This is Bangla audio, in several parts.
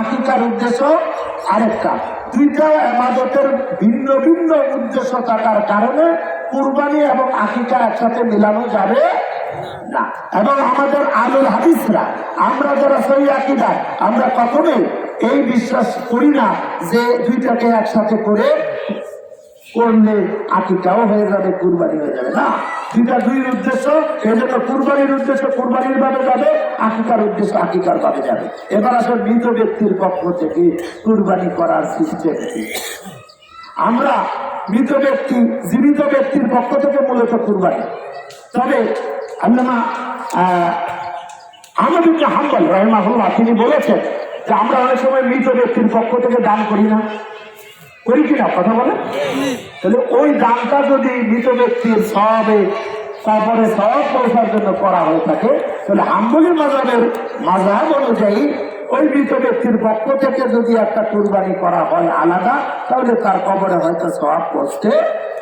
আকিকার উদ্দেশ্য আরেকটা। দুইটা এবাদতের ভিন্ন ভিন্ন উদ্দেশ্য থাকার কারণে কুরবানি এবং আকিকা একসাথে মিলানো যাবে না। এবং আমাদের আলুল হাদিসরা, আমরা যারা সই আকিদার আমরা কখনোই এই বিশ্বাস করি না যে দুইটাকে একসাথে করে করলে আকিকাও হয়ে যাবে, কুরবানি হয়ে যাবে, না। দুইটা দুই উদ্দেশ্য এই জন্য কুরবানির উদ্দেশ্য কুরবানির ভাবে যাবে, আকিকার উদ্দেশ্য আকিকার ভাবে যাবে। এবার আসলে মৃত ব্যক্তির পক্ষ থেকে কুরবানি করার সিস্টেম আমরা মৃত ব্যক্তি, জীবিত ব্যক্তির পক্ষ থেকে মূলত কুরবানি। তবে আল্লামা আহমদ ইবনে হাম্বল রহমাহুল্লাহ, তিনি বলেছেন যে আমরা অনেক সময় মৃত ব্যক্তির পক্ষ থেকে দান করি না। করি কিনা? কথা বলে তাহলে ওই দানটা যদি মৃত ব্যক্তির সবে তারপরে সব পয়সার জন্য করা হয়ে থাকে, তাহলে হাম্বলি মাজাবের মাজাব অনুযায়ী ওই মৃত ব্যক্তির পক্ষ থেকে যদি একটা কুরবানি করা হয় আলাদা, তাহলে তার কবরে হয়তো সব পৌঁছতে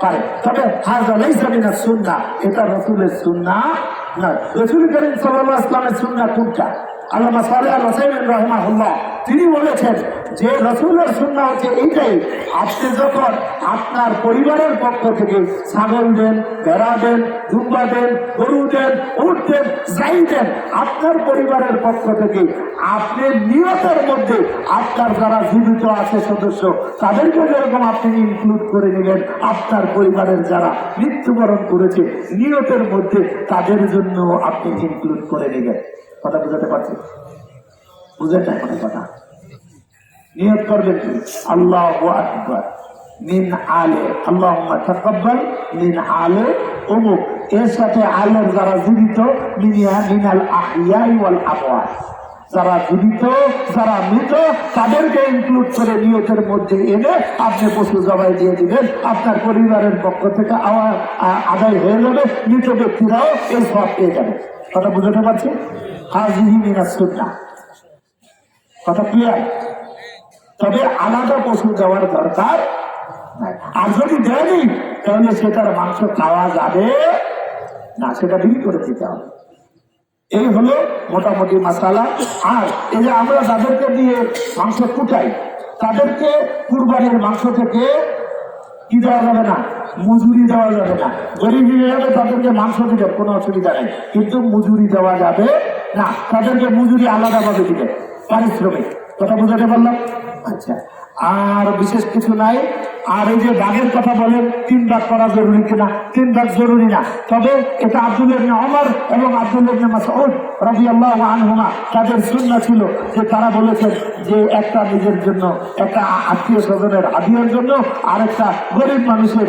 পারে। তবে হাজালাই সামিনা সুন্না এটা রসুলের সুন্না নয়। রসুল করিম সাল্লাহ ইসলামের সুন্না কোনটা? আল্লামা সালে আল হোসেন রহমাহুল্লাহ, তিনি বলেছেন যে রসুলের সুন্না হচ্ছে এইটাই, আপনি যখন আপনার পরিবারের পক্ষ থেকে ছাগল দেন, ভেড়া দেন দুম্বা দেন, গরু দেন, উট দেন, যাই দেন, আপনার পরিবারের পক্ষ থেকে আপনি নিয়তের মধ্যে আপনার যারা জীবিত আছে সদস্য, তাদেরকে যেরকম আপনি ইনক্লুড করে নেবেন আপনার পরিবারের যারা মৃত্যুবরণ করেছে, নিয়তের মধ্যে তাদের জন্য আপনি ইনক্লুড করে নেবেন কথা বুঝাতে পারছি নিয়ত করবেন আল্লাহ আকবর। মিন আলে আল্লাহ মিন আলে অমুক এর সাথে আলের যারা জীবিত মিনিয়া মিনাল ওয়াল আমওয়াত। যারা জীবিত যারা মৃত, তাদেরকে ইনক্লুড করে নিয়তের মধ্যে এনে আপনি পশু জবাই দিয়ে দিবেন। আপনার পরিবারের পক্ষ থেকে আদায় হয়ে যাবে। মৃত ব্যক্তিরাও এই সব পেয়ে যাবে। কথা বুঝতে পারছি কথা ক্লিয়ার তবে আলাদা পশু দেওয়ার দরকার আর যদি দেয়নি, তাহলে সেটার মাংস খাওয়া যাবে না, সেটা বিক্রি করে দিতে হবে। এই হলো মোটামুটি মশালা। আর এই যে আমরা যাদেরকে দিয়ে মাংস কুটাই, তাদেরকে কুরবানির মাংস থেকে কি দেওয়া যাবে না? মজুরি দেওয়া যাবে না। গরিব হিসেবে তাদেরকে মাংস দিবে কোনো অসুবিধা নেই। কিন্তু মজুরি দেওয়া যাবে না, তাদেরকে মজুরি আলাদাভাবে দিবে, পারিশ্রমিক। কথা বুঝাতে পারলাম? আচ্ছা আর বিশেষ কিছু নাই। আর এই যে দাগের কথা বলেন, তিন দাগ করা জরুরি কিনা? তিন দাগ জরুরি না। তবে এটা আব্দুল ইবনে ওমর এবং আব্দুল ইবনে আনহুমা, তাদের সুন্নাহ ছিল যে তারা বলেছেন যে একটা নিজের জন্য, একটা আত্মীয় স্বজনের হাদিয়ার জন্য আর একটা গরিব মানুষের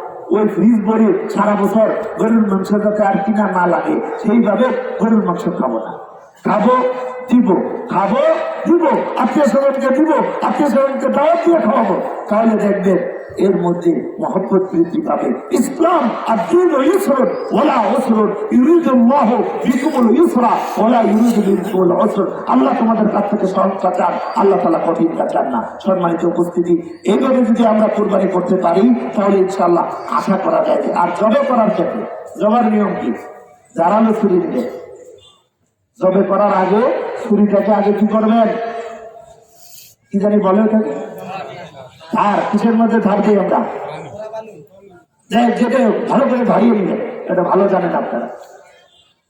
ওই ফ্রিজ ভরে সারা বছর গরুর মাংস যাতে আর কিনা না লাগে, সেইভাবে গরুর মাংস খাব না। খাব, দিব খাব, দিব। আত্মীয় স্বজনকে দিব, আত্মীয় স্বজনকে দাওয়াত দিয়ে খাওয়াবো। তাহলে দেখবেন এর মধ্যে মহব্বত বৃদ্ধি পাবে। ইসলাম আর দিন ইসরত ওলা ওসরত, ইউরিদুল্লাহ বিকুমুল ইসরা ওলা ইউরিদুল ওসর। আল্লাহ তোমাদের কাছ থেকে সহজটা চান, আল্লাহ তালা কঠিনটা চান না। সম্মানিত উপস্থিতি এইভাবে যদি আমরা কোরবানি করতে পারি, তাহলে ইনশাল্লাহ আশা করা যায় আর জবে করার ক্ষেত্রে, জবার নিয়ম কি? জারালো ছুরি দিবে জবে করার আগে ছুরিটাকে আগে কি করবেন? কি জানি বলে ওটাকে? আর কিসের মধ্যে দিই আমরা? যেতে ভালো করে ভারিয়ে নিলেন এটা ভালো জানেন আপনারা।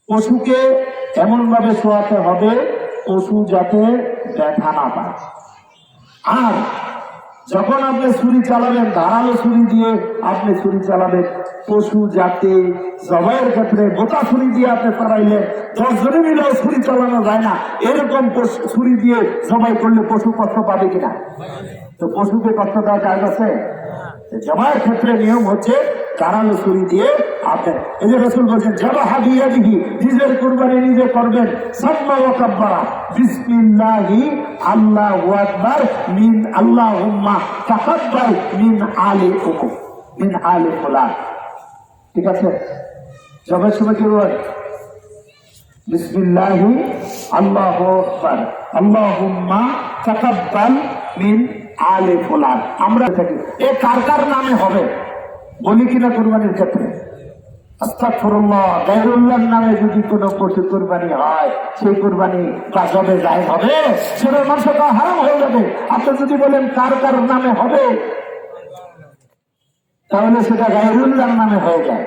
পশুকে এমন ভাবে শোয়াতে হবে, পশু যাতে ব্যথা না পায়। আর যখন আপনি ছুরি চালাবেন, ধারালো ছুরি দিয়ে আপনি ছুরি চালাবেন। পশু, জাতি, জবাইয়ের ক্ষেত্রে গোটা ছুরি দিয়ে আপনি চালাইলেন। দশ জনে মিলেও ছুরি চালানো যায় না। এরকম ছুরি দিয়ে সবাই করলে পশু কষ্ট পাবে কিনা? তো পশুকে কষ্ট দেওয়া যায় আছে? জবাইয়ের ক্ষেত্রে নিয়ম হচ্ছে কারালো ছুরি দিয়ে আপনি এই যে রসুল বলছেন জবা হাবিয়া দিহি, নিজের কুরবানি নিজে করবেন। সাম্মা বিসমিল্লাহি আল্লাহ আকবার, মিন আল্লাহুম্মা তাকাব্বাল, মিন আলি উকুম, মিন আলি ঠিক আছে? জবের সময় কি বলেন বিসমিল্লাহি আল্লাহ আকবার, আল্লাহুম্মা তাকাব্বাল, মিন আলে ফুলান। আমরা থাকি। এ কার কার নামে হবে? বলি কিনা কোরবানির ক্ষেত্রে? আস্তাগফিরুল্লাহ, গায়রুল্লাহর নামে যদি কোনো পশু কুরবানি হয়, সেই কুরবানি কাজবে যায় হবে। সেটা তো হারাম হয়ে যাবে। আপনি যদি বলেন কার কার নামে হবে, তাহলে সেটা গায়রুল্লাহর নামে হয়ে যায়।